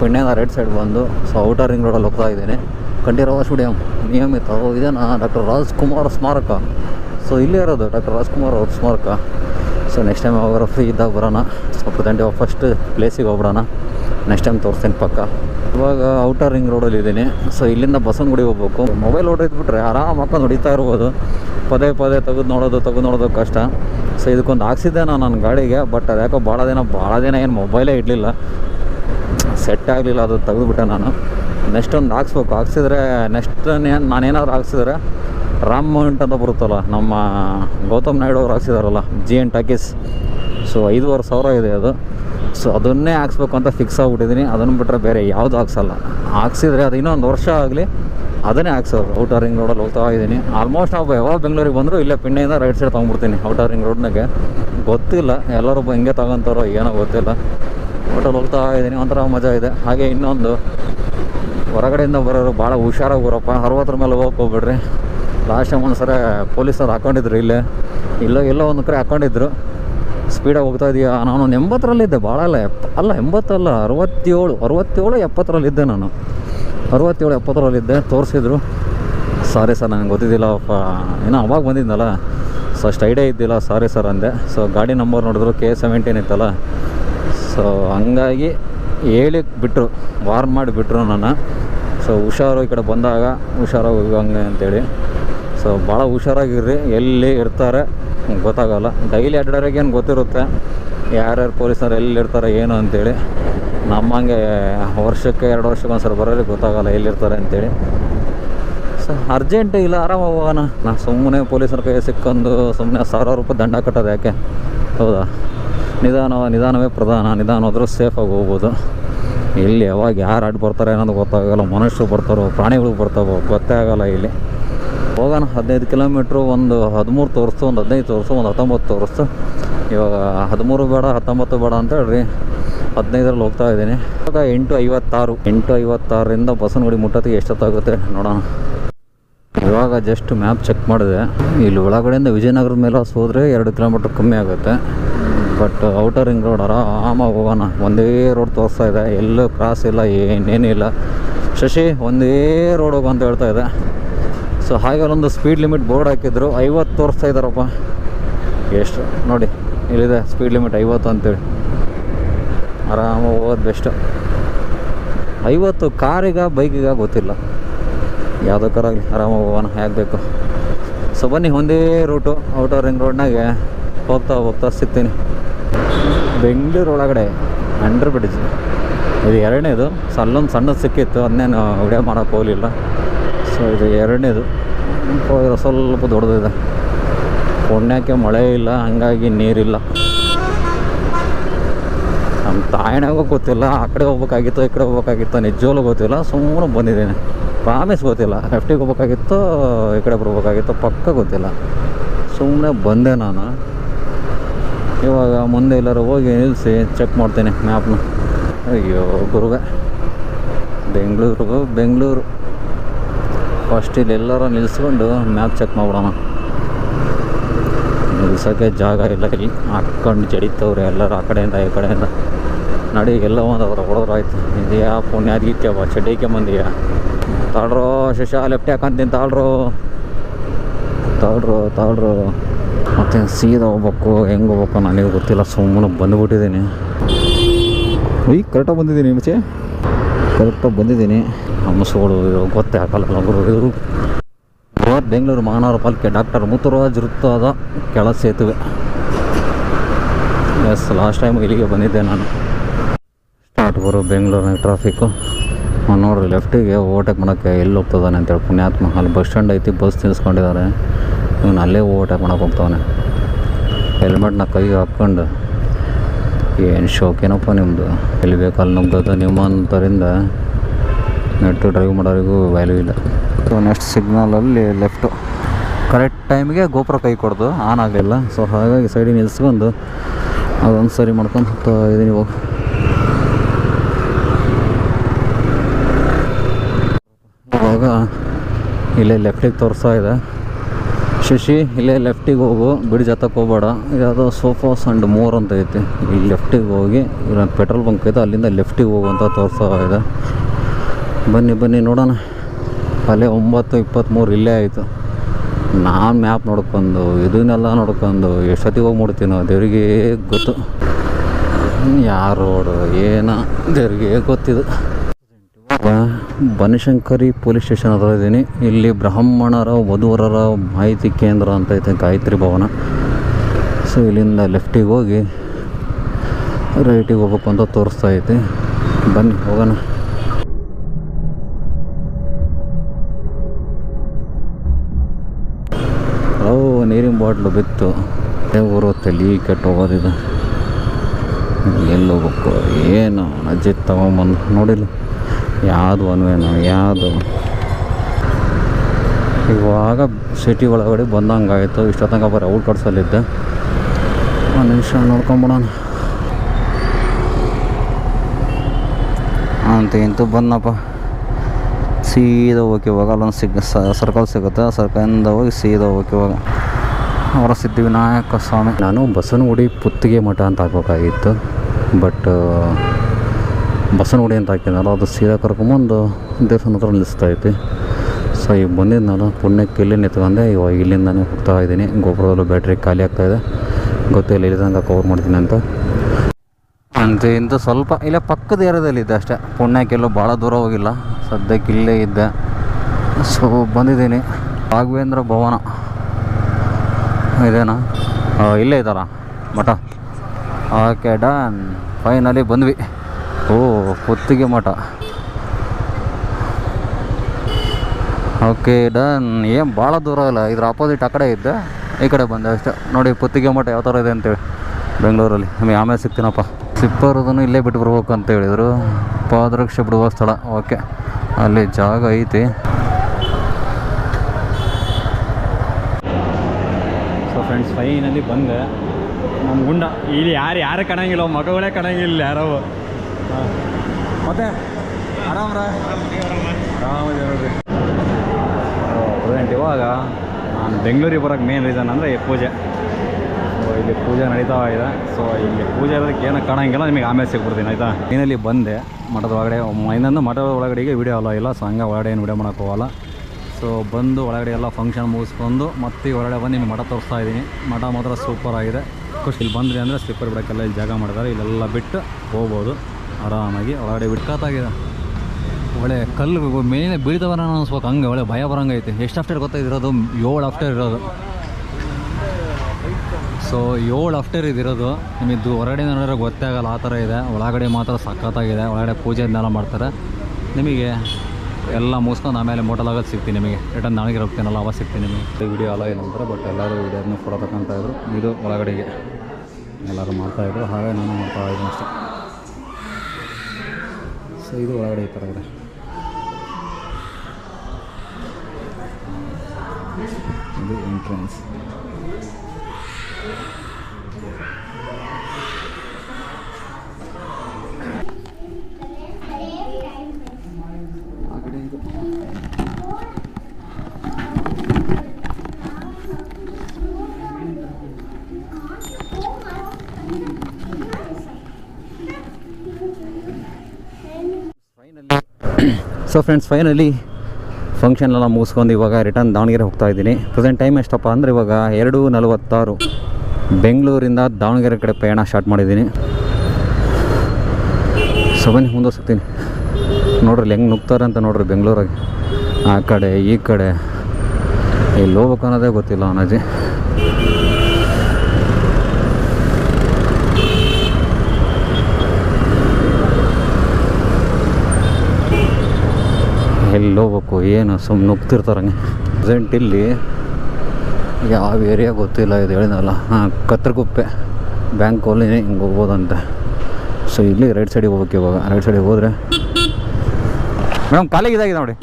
ಪುಣ್ಯದ right side ಬಂದು so outer ring ರೋಡಲ್ಲಿ ಹೋಗ್ತಾ ಇದ್ದೇನೆ. ಕಂಠೀರವ ಸ್ಟುಡಿಯಂ ನಿಯಮಿತ. ಓ, ಇದೇನಾ? ಡಾಕ್ಟರ್ ರಾಜ್ಕುಮಾರ್ ಸ್ಮಾರಕ. ಸೊ ಇಲ್ಲೇ ಇರೋದು ಡಾಕ್ಟರ್ ರಾಜ್ಕುಮಾರ್ ಅವ್ರ ಸ್ಮಾರಕ. ಸೊ ನೆಕ್ಸ್ಟ್ ಟೈಮ್ ಯಾವಾಗ ಫ್ರೀ ಇದ್ದಾಗ ಬರೋಣ. ಸೊ ಪ್ರೆಸೆಂಟ್ ಫಸ್ಟ್ ಪ್ಲೇಸಿಗೆ ಹೋಗ್ಬಿಡೋಣ. ನೆಕ್ಸ್ಟ್ ಟೈಮ್ ತೋರಿಸ್ತೀನಿ ಪಕ್ಕ. ಇವಾಗ ಔಟರ್ ರಿಂಗ್ ರೋಡಲ್ಲಿ ಇದ್ದೀನಿ. ಸೊ ಇಲ್ಲಿಂದ ಬಸವನಗುಡಿ ಹೋಗ್ಬೇಕು. ಮೊಬೈಲ್ ಹೊಡೆದ್ಬಿಟ್ರೆ ಆರಾಮ್ ಹಾಕೊಂಡು ಹೊಡಿತಾ ಇರ್ಬೋದು. ಪದೇ ಪದೇ ತೆಗೆದು ನೋಡೋದು ತೆಗೆದು ನೋಡೋದು ಕಷ್ಟ. ಸೊ ಇದಕ್ಕೊಂದು ಹಾಕ್ಸಿದ್ದೆ ನಾನು ನನ್ನ ಗಾಡಿಗೆ? ಬಟ್ ಅದು ಯಾಕೋ ಭಾಳ ದಿನ ಭಾಳ ದಿನ ಏನು ಮೊಬೈಲೇ ಇಡಲಿಲ್ಲ. ಸೆಟ್ ಆಗಲಿಲ್ಲ ಅದು ತೆಗೆದುಬಿಟ್ಟೆ ನಾನು. ನೆಕ್ಸ್ಟ್ ಒಂದು ಹಾಕ್ಸ್ಬೇಕು. ಹಾಕ್ಸಿದ್ರೆ ನೆಕ್ಸ್ಟ್ ನಾನೇನಾದ್ರು ಹಾಕ್ಸಿದ್ರೆ ರಾಮ್ ಮೌಂಟ್ ಅಂತ ಬರುತ್ತಲ್ಲ, ನಮ್ಮ ಗೌತಮ್ ನಾಯ್ಡು ಅವ್ರು ಹಾಕ್ಸಿದಾರಲ್ಲ ಜಿ ಎನ್ ಟಾಕೀಸ್ ಸೊ ಐದೂವರೆ ಸಾವಿರ ಇದೆ ಅದು. ಸೊ ಅದನ್ನೇ ಹಾಕ್ಸ್ಬೇಕು ಅಂತ ಫಿಕ್ಸ್ ಆಗಿಬಿಟ್ಟಿದ್ದೀನಿ ಅದನ್ನು ಬಿಟ್ಟರೆ ಬೇರೆ ಯಾವುದು ಹಾಕ್ಸಲ್ಲ. ಹಾಕ್ಸಿದ್ರೆ ಅದು ಇನ್ನೊಂದು ವರ್ಷ ಆಗಲಿ, ಅದನ್ನೇ ಹಾಕ್ಸೋದು. ಔಟರ್ ರಿಂಗ್ ರೋಡಲ್ಲಿ ಹೋಗ್ತಾ ಇದ್ದೀನಿ ಆಲ್ಮೋಸ್ಟ್ ನಾವು ಯಾವಾಗ ಬೆಂಗಳೂರಿಗೆ ಬಂದರೂ ಇಲ್ಲೇ ಪಿಂಡೆಯಿಂದ ರೈಟ್ ಸೈಡ್ ತೊಗೊಂಡ್ಬಿಡ್ತೀನಿ. ಔಟರ್ ರಿಂಗ್ ರೋಡ್ನಾಗೆ ಗೊತ್ತಿಲ್ಲ. ಎಲ್ಲರೂ ಹೆಂಗೆ ಹಿಂಗೆ ತಗೊಂತಾರೋ ಏನೋ ಗೊತ್ತಿಲ್ಲ. ಹೋಟೆಲ್ ಹೋಗ್ತಾ ಇದ್ದೀನಿ. ಒಂಥರ ಮಜಾ ಇದೆ. ಹಾಗೆ ಇನ್ನೊಂದು, ಹೊರಗಡೆಯಿಂದ ಬರೋರು ಭಾಳ ಹುಷಾರಾಗಿ ಬರಪ್ಪ. ಅರವತ್ತರ ಮೇಲೆ ಹೋಗ್ಬಿಡ್ರಿ. ಲಾಸ್ಟ್ ಟೈಮ್ ಒಂದು ಸರಿ ಪೊಲೀಸರು ಹಾಕೊಂಡಿದ್ರು ಇಲ್ಲೇ. ಇಲ್ಲೋ, ಎಲ್ಲೋ ಒಂದು ಕಡೆ ಹಾಕೊಂಡಿದ್ರು. ಸ್ಪೀಡಾಗಿ ಹೋಗ್ತಾ ಇದೆಯಾ? ನಾನು ಎಂಬತ್ತರಲ್ಲಿದ್ದೆ ಭಾಳ ಅಲ್ಲ, ಎಪ್ಪ, ಅಲ್ಲ, ಎಂಬತ್ತಲ್ಲ, ಅರವತ್ತೇಳು ಅರವತ್ತೇಳು ಎಪ್ಪತ್ತರಲ್ಲಿದ್ದೆ ನಾನು. ಅರವತ್ತೇಳು ಎಪ್ಪತ್ತರಲ್ಲಿದ್ದೆ ತೋರಿಸಿದ್ರು. ಸಾರಿ ಸರ್ ನನಗೆ ಗೊತ್ತಿದ್ದಿಲ್ಲಪ್ಪ ಏನೋ ಅವಾಗ ಬಂದಿದ್ದಲ್ಲ ಸೊ ಅಷ್ಟು ಐಡಿಯಾ ಇದ್ದಿಲ್ಲ. ಸಾರಿ ಸರ್ ಅಂದೆ. ಸೊ ಗಾಡಿ ನಂಬರ್ ನೋಡಿದ್ರು. ಕೆ ಸೆವೆಂಟೀನ್ ಇತ್ತಲ್ಲ. ಸೊ ಹಂಗಾಗಿ ಹೇಳಿ ಬಿಟ್ಟರು ವಾರ್ಮ್ ಮಾಡಿ ಬಿಟ್ಟರು ನನ್ನ. ಸೊ ಹುಷಾರು ಈ ಕಡೆ ಬಂದಾಗ, ಹುಷಾರಾಗಿ ಹಂಗೆ ಅಂತೇಳಿ. ಸೊ ಭಾಳ ಹುಷಾರಾಗಿರ್ರಿ, ಎಲ್ಲಿ ಇರ್ತಾರೆ ಗೊತ್ತಾಗಲ್ಲ. ಡೈಲಿ ಅಡ್ಡಾಡೋರಿಗೇನು ಗೊತ್ತಿರುತ್ತೆ, ಯಾರ್ಯಾರು ಪೊಲೀಸರು ಎಲ್ಲಿರ್ತಾರೆ ಏನು ಅಂತೇಳಿ. ನಮ್ಮಂಗೆ ವರ್ಷಕ್ಕೆ ಎರಡು ವರ್ಷಕ್ಕೆ ಒಂದ್ಸಲ ಬರೋರಿಗೆ ಗೊತ್ತಾಗಲ್ಲ ಎಲ್ಲಿರ್ತಾರೆ ಅಂತೇಳಿ. ಸೊ ಅರ್ಜೆಂಟ್ ಇಲ್ಲ, ಆರಾಮ ಹೋಗೋಣ. ನಾನು ಸುಮ್ಮನೆ ಪೊಲೀಸರ ಕೈ ಸಿಕ್ಕೊಂಡು ಸುಮ್ಮನೆ ಸಾವಿರಾರು ರೂಪಾಯಿ ದಂಡ ಕಟ್ಟೋದು ಯಾಕೆ? ಹೌದಾ? ನಿಧಾನ ನಿಧಾನವೇ ಪ್ರಧಾನ, ನಿಧಾನ ಹೋದರೂ ಸೇಫಾಗಿ ಹೋಗ್ಬೋದು. ಇಲ್ಲಿ ಯಾವಾಗ ಯಾರು ಅಡ್ಡು ಬರ್ತಾರೆ ಅನ್ನೋದು ಗೊತ್ತಾಗಲ್ಲ, ಮನುಷ್ಯರು ಬರ್ತಾರೋ, ಪ್ರಾಣಿಗಳು ಬರ್ತಾವೋ ಗೊತ್ತೇ ಆಗೋಲ್ಲ ಇಲ್ಲಿ. ಹೋಗೋಣ, ಹದಿನೈದು ಕಿಲೋಮೀಟ್ರು, ಒಂದು ಹದಿಮೂರು ತೋರಿಸ್ತು ಒಂದು ಹದಿನೈದು ತೋರಿಸ್ತು ಒಂದು ಹತ್ತೊಂಬತ್ತು ತೋರಿಸ್ತು ಇವಾಗ ಹದಿಮೂರು ಬೇಡ, ಹತ್ತೊಂಬತ್ತು ಬೇಡ ಅಂತ ಹೇಳ್ರಿ. ಹದಿನೈದರಲ್ಲಿ ಹೋಗ್ತಾ ಇದ್ದೀನಿ. ಇವಾಗ ಎಂಟು ಐವತ್ತಾರು, ಎಂಟು ಐವತ್ತಾರರಿಂದ ಬಸನಗುಡಿ ಮುಟ್ಟತ್ತಿಗೆ ಎಷ್ಟೊತ್ತಾಗುತ್ತೆ ನೋಡೋಣ. ಇವಾಗ ಜಸ್ಟ್ ಮ್ಯಾಪ್ ಚೆಕ್ ಮಾಡಿದೆ. ಇಲ್ಲಿ ಒಳಗಡೆಯಿಂದ ವಿಜಯನಗರದ ಮೇಲೆ ಹೋದರೆ ಎರಡು ಕಿಲೋಮೀಟ್ರ್ ಕಮ್ಮಿ ಆಗುತ್ತೆ. ಬಟ್ ಔಟರ್ ರಿಂಗ್ ರೋಡ್ ಆರಾಮ ಹೋಗೋಣ ಒಂದೇ ರೋಡ್ ತೋರಿಸ್ತಾ ಇದೆ. ಎಲ್ಲೂ ಕ್ರಾಸ್ ಇಲ್ಲ ಏನೇನಿಲ್ಲ ಶಶಿ, ಒಂದೇ ರೋಡ್ ಹೋಗು ಅಂತ ಹೇಳ್ತಾ ಇದೆ. ಸೊ ಹಾಗೆ ಒಂದು ಸ್ಪೀಡ್ ಲಿಮಿಟ್ ಬೋರ್ಡ್ ಹಾಕಿದ್ರು. ಐವತ್ತು ತೋರಿಸ್ತಾ ಇದ್ದಾರಪ್ಪ. ಎಷ್ಟು? ನೋಡಿ, ಇಲ್ಲಿದೆ ಸ್ಪೀಡ್ ಲಿಮಿಟ್ ಐವತ್ತು ಅಂತೇಳಿ. ಆರಾಮ ಹೋಗೋದು ಬೆಸ್ಟು ಐವತ್ತು ಕಾರಿಗ, ಬೈಕಿಗ ಗೊತ್ತಿಲ್ಲ. ಯಾವುದಕ್ಕಾರಾಗಲಿ ಆರಾಮ ಹೋಗೋಣ ಹೇಗೆ ಬೇಕು? ಸೊ ಬನ್ನಿ, ಒಂದೇ ರೂಟು ಔಟರ್ ರಿಂಗ್ ರೋಡ್ನಾಗೆ ಹೋಗ್ತಾ ಹೋಗ್ತಾ ಸಿಗ್ತೀನಿ. ಬೆಂಗಳೂರು ಒಳಗಡೆ ಅಂಡರ್ ಬ್ರಿಡ್ಜ್. ಇದು ಎರಡನೇದು. ಸಲ್ಲೊಂದು ಸಣ್ಣದು ಸಿಕ್ಕಿತ್ತು. ಅದನ್ನೇನು ವಿಡಿಯೋ ಮಾಡೋಕ್ಕೆ ಹೋಗಲಿಲ್ಲ. ಸೊ ಇದು ಎರಡನೇದು. ಸ್ವಲ್ಪ ದೊಡ್ಡದಿದೆ. ಪುಣ್ಯಕ್ಕೆ ಮಳೆ ಇಲ್ಲ, ಹಂಗಾಗಿ ನೀರಿಲ್ಲ. ನಮ್ಮ ತಾಯಿನಾಗೂ ಗೊತ್ತಿಲ್ಲ, ಆ ಕಡೆ ಹೋಗ್ಬೇಕಾಗಿತ್ತು, ಈ ಕಡೆ ಹೋಗ್ಬೇಕಾಗಿತ್ತು, ನಿಜವಾಗ್ಲೂ ಗೊತ್ತಿಲ್ಲ. ಸುಮ್ಮನೆ ಬಂದಿದ್ದೇನೆ. ಪ್ರಾಮಿಸ್ ಗೊತ್ತಿಲ್ಲ. ಲೆಫ್ಟಿಗೆ ಹೋಗ್ಬೇಕಾಗಿತ್ತು, ಈ ಕಡೆ ಬರ್ಬೇಕಾಗಿತ್ತು, ಪಕ್ಕ ಗೊತ್ತಿಲ್ಲ. ಸುಮ್ಮನೆ ಬಂದೆ ನಾನು. ಇವಾಗ ಮುಂದೆ ಎಲ್ಲರೂ ಹೋಗಿ ನಿಲ್ಲಿಸಿ ಚೆಕ್ ಮಾಡ್ತೀನಿ ಮ್ಯಾಪ್ನ ಅಯ್ಯೋ ಗುರುಗ ಬೆಂಗಳೂರು ಬೆಂಗಳೂರು. ಫಸ್ಟ್ ಇಲ್ಲಿ ಎಲ್ಲರೂ ನಿಲ್ಲಿಸ್ಕೊಂಡು ಮ್ಯಾಪ್ ಚೆಕ್ ಮಾಡ್ಬಿಡೋಣ. ನಿಲ್ಸೋಕ್ಕೆ ಜಾಗ ಇಲ್ಲ ಇಲ್ಲಿ. ಹಾಕ್ಕೊಂಡು ಜಡಿತವ್ರೆ ಎಲ್ಲರೂ ಆ ಕಡೆಯಿಂದ ಈ ಕಡೆಯಿಂದ. ನಡಿ, ಎಲ್ಲ ಒಂದು ಅವ್ರ ಹೊಡೆದ್ರು ಇದೆಯಾ ಪುಣ್ಯ ಪುಣ್ಯಾದಿತ್ಯವ ಚಡ್ಡಿಕೆ ಮಂದಿಯ ತಾಳ್ರೋ ಶಶ ಲೆಫ್ಟ್ ಯಾಕಂತೀನಿ ತಾಳ್ರೋ? ತಾಳ್ರೋ, ತಾಳ್ರು. ಮತ್ತೆ ಸೀದಾ ಹೋಗ್ಬೇಕು ಹೆಂಗೆ ಹೋಗ್ಬೇಕು ನನಗೆ ಗೊತ್ತಿಲ್ಲ ಸುಮ್ಮನೆ ಬಂದುಬಿಟ್ಟಿದ್ದೀನಿ. ಈಗ ಕರೆಕ್ಟಾಗಿ ಬಂದಿದ್ದೀನಿ ಮುಂಚೆ ಕರೆಕ್ಟಾಗಿ ಬಂದಿದ್ದೀನಿ. ಇದು ಗೊತ್ತೇ ಗುರು ಇದು ಬೆಂಗಳೂರು ಮಹಾನಗರ ಪಾಲಿಕೆ ಡಾಕ್ಟರ್ ಮುತ್ತುರಾಜ್ ವೃತ್ತದ ಕೆಳ ಸೇತುವೆ. ಎಸ್ ಲಾಸ್ಟ್ ಟೈಮ್ ಇಲ್ಲಿಗೆ ಬಂದಿದ್ದೆ ನಾನು. ಸ್ಟಾರ್ಟ್ ಬರೋ ಬೆಂಗಳೂರಿನ ಟ್ರಾಫಿಕ್ಕು ನೋಡ್ರಿ ಲೆಫ್ಟಿಗೆ ಓವರ್ಟೇಕ್ ಮಾಡೋಕ್ಕೆ ಎಲ್ಲಿ ಹೋಗ್ತದಾನೆ ಅಂತೇಳಿ ಪುಣ್ಯಾತ್ಮ. ಅಲ್ಲಿ ಬಸ್ ಸ್ಟ್ಯಾಂಡ್ ಐತಿ ಬಸ್ ನಿಲ್ಸ್ಕೊಂಡಿದ್ದಾರೆ. ಇವನು ಅಲ್ಲೇ ಓವರ್ಟೇಕ್ ಮಾಡೋಕೆ ಹೋಗ್ತಾವನೆ. ಹೆಲ್ಮೆಟ್ನ ಕೈಗೆ ಹಾಕ್ಕೊಂಡು ಏನು ಶೋಕೇನಪ್ಪ ನಿಮ್ಮದು ಎಲ್ಲಿ ಬೇಕು ಅಲ್ಲಿ ನುಗ್ಗೋದು. ನಿಮ್ಮಂಥರಿಂದ ನೆಟ್ಟು ಡ್ರೈವ್ ಮಾಡೋರಿಗೂ ವ್ಯಾಲ್ಯೂ ಇಲ್ಲ. ಸೊ ನೆಕ್ಸ್ಟ್ ಸಿಗ್ನಲಲ್ಲಿ ಲೆಫ್ಟು ಕರೆಕ್ಟ್ ಟೈಮ್ಗೆ ಗೋಪುರ ಕೈ ಕೊಡ್ದು. ಆನ್ ಆಗಲಿಲ್ಲ. ಸೊ ಹಾಗಾಗಿ ಸೈಡಿಗೆ ನಿಲ್ಸ್ಕೊಂಡು ಅದೊಂದು ಸರಿ ಮಾಡ್ಕೊಂಡು ಹೋಗ್ತಾ ಇದ್ದೀನಿ ಇವಾಗ. ಇವಾಗ ಇಲ್ಲೇ ಲೆಫ್ಟಿಗೆ ತೋರಿಸ್ತಾ ಇದೆ. ಶಶಿ, ಇಲ್ಲೇ ಲೆಫ್ಟಿಗೆ ಹೋಗು, ಬಿಡಿ ಜತಕ್ಕೆ ಹೋಗ್ಬೇಡ. ಯಾವುದೋ ಸೋಫಾಸ್ ಆ್ಯಂಡ್ ಮೋರ್ ಅಂತ ಐತಿ. ಇಲ್ಲಿ ಲೆಫ್ಟಿಗೆ ಹೋಗಿ ಇಲ್ಲೊಂದು ಪೆಟ್ರೋಲ್ ಬಂಕ್ ಐತೆ ಅಲ್ಲಿಂದ ಲೆಫ್ಟಿಗೆ ಹೋಗು ಅಂತ ತೋರಿಸ್ತಾ ಇದೆ. ಬನ್ನಿ ಬನ್ನಿ ನೋಡೋಣ. ಅಲ್ಲೇ ಒಂಬತ್ತು ಇಪ್ಪತ್ತ್ಮೂರು ಇಲ್ಲೇ ಆಯಿತು. ನಾನು ಮ್ಯಾಪ್ ನೋಡ್ಕೊಂಡು, ಇದನ್ನೆಲ್ಲ ನೋಡ್ಕೊಂಡು ಎಷ್ಟೊತ್ತಿಗೆ ಹೋಗಿ ಮುಡ್ತೀನೋ ದೇವರಿಗೆ ಗೊತ್ತು. ಯಾರು ರೋಡು ಏನೋ, ದೇವರಿಗೆ ಗೊತ್ತಿದು. ಬನಶಂಕರಿ ಪೊಲೀಸ್ ಸ್ಟೇಷನ್ ಹತ್ರ ಇದ್ದೀನಿ. ಇಲ್ಲಿ ಬ್ರಾಹ್ಮಣರ, ವಧುವರರ ಮಾಹಿತಿ ಕೇಂದ್ರ ಅಂತ ಐತೆ, ಗಾಯತ್ರಿ ಭವನ. ಸೊ ಇಲ್ಲಿಂದ ಲೆಫ್ಟಿಗೆ ಹೋಗಿ ರೈಟಿಗೆ ಹೋಗ್ಬೇಕು ಅಂತ ತೋರಿಸ್ತಾ ಐತೆ. ಬನ್ನಿ, ಹೋಗೋಣ. ಓ, ನೀರಿನ ಬಾಟ್ಲು ಬಿತ್ತು. ಊರು ತಲೆ ಕೆಟ್ಟು ಹೋಗೋದಿದೆ ಎಲ್ಲಿ ಹೋಗ್ಬೇಕು? ಏನು ಅಜ್ಜಿ ತಗೊಂಬಂದು ನೋಡಿಲ್ಲ. ಯಾವುದು ಅನ್ವೇನು ಯಾವುದು? ಇವಾಗ ಸಿಟಿ ಒಳಗಡೆ ಬಂದಂಗಾಯಿತು. ಇಷ್ಟೊತ್ತಂಗೆ ಬರೀ ಔಟ್ ಕಟ್ಸಲ್ಲಿದ್ದೆ ಒಂದು ನಿಮಿಷ ನೋಡ್ಕೊಂಬಿಡೋಣ. ಅಂತ ಇಂತೂ ಬಂದಪ್ಪ ಸೀದಾ ಹೋಗಿ ಇವಾಗ ಅಲ್ಲೊಂದು ಸಿಗ್ ಸರ್ಕಲ್ ಸಿಗುತ್ತೆ. ಸರ್ಕಲಿಂದ ಹೋಗಿ ಸೀದಾ ಹೋಗಿ ಇವಾಗ ಅವರ ಸಿದ್ಧಿವಿನಾಯಕ ಸ್ವಾಮಿ. ನಾನು ಬಸವನಗುಡಿ ಪುತ್ತಿಗೆ ಮಠ ಅಂತ ಹಾಕ್ಬೇಕಾಗಿತ್ತು. ಬಟ್ ಬಸವನಗುಡಿ ಅಂತ ಹಾಕಿದ್ನಲ್ಲ ಅದು ಸೀದಾ ಕರ್ಕೊಂಬಂದು ದೇವಸ್ಥಾನ ಹತ್ರ ನಿಲ್ಲಿಸ್ತಾ ಐತಿ ಸೊ ಈಗ ಬಂದಿದ್ನಲ್ಲ ಪುಣ್ಯಕ್ಕೆ ಇಲ್ಲಿ ನಿಂತ್ಕೊಂಡೆ. ಇವಾಗ ಇಲ್ಲಿಂದಾನೇ ಹೋಗ್ತಾ ಇದ್ದೀನಿ. ಗೋಪುರದಲ್ಲೂ ಬ್ಯಾಟ್ರಿ ಖಾಲಿ ಆಗ್ತಾಯಿದೆ ಗೊತ್ತಿಲ್ಲ ಇಲ್ಲಿ ತನಕ ಕವರ್ ಮಾಡ್ತೀನಿ ಅಂತ. ಅಂತ ಇಂಥ ಸ್ವಲ್ಪ, ಇಲ್ಲೇ, ಪಕ್ಕದ ಏರಿಯಾದಲ್ಲಿದ್ದೆ ಅಷ್ಟೇ. ಪುಣ್ಯಕ್ಕೆಲ್ಲೂ ಭಾಳ ದೂರ ಹೋಗಿಲ್ಲ. ಸದ್ಯಕ್ಕೆ ಇಲ್ಲೇ ಇದ್ದೆ. ಸೊ ಬಂದಿದ್ದೀನಿ. ರಾಘವೇಂದ್ರ ಭವನ. ಇದೇನಾ? ಇಲ್ಲೇ ಇದ್ದಾರಾ? ಮಠ. ಓಕೆ ಡನ್ ಫೈನಲಿ ಬಂದ್ವಿ. ಓ ಪುತ್ತಿಗೆ ಮಠ. ಓಕೆ ಡನ್ ಏನು ಭಾಳ ದೂರ ಇಲ್ಲ ಇದ್ರ ಆಪೋಸಿಟ್ ಆ ಕಡೆ ಇದ್ದೆ, ಈ ಕಡೆ ಬಂದೆ ಅಷ್ಟೇ. ನೋಡಿ ಪುತ್ತಿಗೆ ಮಠ ಯಾವ ಥರ ಇದೆ ಅಂತೇಳಿ, ಬೆಂಗಳೂರಲ್ಲಿ. ನಮಗೆ ಆಮೇಲೆ ಸಿಗ್ತೀನಪ್ಪ. ಸಿಪ್ಪರದನ್ನು ಇಲ್ಲೇ ಬಿಟ್ಟು ಬರ್ಬೇಕು ಅಂತ ಹೇಳಿದರು. ಪಾದರಕ್ಷೆ ಬಿಡುವ ಸ್ಥಳ. ಓಕೆ ಅಲ್ಲಿ ಜಾಗ ಐತಿ. ಸೊ ಫ್ರೆಂಡ್ಸ್ ಫೈನಲ್ಲಿ ಬಂದೆ. ನಮ್ಮ ಗುಂಡ, ಇಲ್ಲಿ ಯಾರು ಯಾರು ಕಾಣಂಗಿಲ್ಲ, ಮಗಗಳೇ ಕಾಣಂಗಿಲ್ಲ ಯಾರೋ. ಮತ್ತೆ? ಆರಾಮ್ರ? ಪ್ರೆಸೆಂಟ್ ಇವಾಗ ನಾನು ಬೆಂಗಳೂರಿಗೆ ಬರೋಕ್ಕೆ ಮೇನ್ ರೀಸನ್ ಅಂದರೆ ಪೂಜೆ. ಸೊ ಇಲ್ಲಿ ಪೂಜೆ ನಡೀತಾ ಇದೆ. ಸೊ ಇಲ್ಲಿ ಪೂಜೆ ಇರೋದಕ್ಕೆ ಏನೋ ಕಾಣಂಗಿಲ್ಲ, ನಿಮಗೆ ಆಮೇಲೆ ಸಿಗ್ಬಿಡ್ತೀನಿ, ಆಯಿತಾ? ನೀನಲ್ಲಿ ಬಂದೆ, ಮಠದ ಒಳಗಡೆ, ಇನ್ನೊಂದು ಮಠದ ಒಳಗಡೆಗೆ ವೀಡಿಯೋ ಅಲ್ಲ, ಇಲ್ಲ ಸೊ ಹಂಗೆ ಒಳಗಡೆ ಏನು ವೀಡಿಯೋ ಮಾಡೋಕ್ಕೆ ಹೋಗಲ್ಲ. ಸೊ ಬಂದು ಒಳಗಡೆ ಎಲ್ಲ ಫಂಕ್ಷನ್ ಮುಗಿಸ್ಕೊಂಡು, ಮತ್ತೆ ಹೊರಗಡೆ ಬಂದು ನಿಮ್ಮ ಮಠ ತೋರಿಸ್ತಾ ಇದ್ದೀನಿ. ಮಠ ಮಾತ್ರ ಸೂಪರ್ ಆಗಿದೆ. ಖುಷಿ ಇಲ್ಲಿ ಬಂದ್ರಿ ಅಂದರೆ ಸ್ಲಿಪ್ಪರ್ ಬಿಡೋಕ್ಕೆಲ್ಲ ಇಲ್ಲಿ ಜಾಗ ಮಾಡಿದ್ದಾರೆ. ಇಲ್ಲೆಲ್ಲ ಬಿಟ್ಟು ಹೋಗ್ಬೋದು. ಆರಾಮಾಗಿ ಒಳಗಡೆ ಬಿಟ್ಕಾತಾಗಿದೆ ಒಳ್ಳೆ ಕಲ್ಲು ಮೇಲೆ ಬೀಳ್ತವನ ಅನ್ಸ್ಬೇಕು ಹಂಗೆ ಒಳ್ಳೆ ಭಯ ಬರಂಗೆ ಐತೆ. ಎಷ್ಟು ಆಫ್ಟರ್ ಗೊತ್ತಾಗಿರೋದು ಏಳು ಆಫ್ಟರ್ ಇರೋದು. ಸೊ ಏಳು ಆಫ್ಟರ್ ಇದಿರೋದು. ನಿಮಗೆ ಇದು ಹೊರಗಡೆ ನೋಡಿದ್ರೆ ಗೊತ್ತೇ ಆಗಲ್ಲ. ಆ ಥರ ಇದೆ. ಒಳಗಡೆ ಮಾತ್ರ ಸಖತ್ತಾಗಿದೆ. ಒಳಗಡೆ ಪೂಜೆ ಇದನ್ನೆಲ್ಲ ಮಾಡ್ತಾರೆ. ನಿಮಗೆ ಎಲ್ಲ ಮುಗಿಸ್ಕೊಂಡು ಆಮೇಲೆ ಮೋಟಲಾಗೋದು ಸಿಗ್ತೀನಿ ನಿಮಗೆ. ರಿಟರ್ನ್ ನಾಳೆಗೆ ಹೋಗ್ತೀನಲ್ಲ, ಅವಾಗ ಸಿಗ್ತೀನಿ ನಿಮಗೆ. ವಿಡಿಯೋ ಅಲ್ಲ ಏನಂತಾರೆ ಬಟ್ ಎಲ್ಲರೂ ವಿಡಿಯೋದನ್ನ ಕೊಡತಕ್ಕಂಥ ಇದ್ರು. ಇದು ಒಳಗಡೆಗೆ. ಎಲ್ಲರೂ ಮಾಡ್ತಾಯಿದ್ರು ಹಾಗೆ ನಾನು ಮಾಡ್ತಾ ಇದ್ದೀನಿ ಅಷ್ಟೇ. ಇದು ಒಳಗಡೆ ಈ ಥರ ಇದೆ ಇದು ಎಂಟ್ರೆನ್ಸ್ ಆ ಕಡೆ ಇದು ಸೊ ಫ್ರೆಂಡ್ಸ್ ಫೈನಲಿ ಫಂಕ್ಷನ್ ಎಲ್ಲ ಮುಗಿಸ್ಕೊಂಡು ಇವಾಗ ರಿಟರ್ನ್ ದಾವಣಗೆರೆ ಹೋಗ್ತಾ ಇದ್ದೀನಿ. ಪ್ರೆಸೆಂಟ್ ಟೈಮ್ ಎಷ್ಟಪ್ಪ ಅಂದರೆ ಇವಾಗ ಎರಡು ನಲವತ್ತಾರು. ಬೆಂಗಳೂರಿಂದ ದಾವಣಗೆರೆ ಕಡೆ ಪ್ರಯಾಣ ಸ್ಟಾರ್ಟ್ ಮಾಡಿದ್ದೀನಿ. ಸೊ ಬನ್ನಿ, ಮುಂದುವರ್ಸ್ತೀನಿ. ನೋಡ್ರಿ, ಹೆಂಗೆ ನುಗ್ತಾರೆ ಅಂತ ನೋಡ್ರಿ ಬೆಂಗಳೂರಿಗೆ. ಆ ಕಡೆ, ಈ ಕಡೆ. ಎಲ್ಲಿ ಹೋಗ್ಬೇಕು ಅನ್ನೋದೇ ಗೊತ್ತಿಲ್ಲ ಅನಾಜಿ ಎಲ್ಲಿ ಹೋಗ್ಬೇಕು, ಏನು ಸುಮ್ಮನೆ ನುಗ್ತಿರ್ತಾರಂಗೆ ಪ್ರೆಸೆಂಟ್ ಇಲ್ಲಿ ಯಾವ ಏರಿಯಾ ಗೊತ್ತಿಲ್ಲ ಇದು ಹೇಳಿದಲ್ಲ ಹಾಂ, ಕತ್ರಗುಪ್ಪೆ. ಬ್ಯಾಂಕ್ ಕಾಲೋನಿ ಹಿಂಗೆ ಹೋಗ್ಬೋದಂತೆ. ಸೊ ಇಲ್ಲಿ ರೈಟ್ ಸೈಡಿಗೆ ಹೋಗ್ಬೇಕು ಇವಾಗ. ರೈಟ್ ಸೈಡಿಗೆ ಹೋದರೆ ಮೇಡಮ್ ಕಾಲಿಗೆ ಇದಾಗಿದೆ ನೋಡಿ.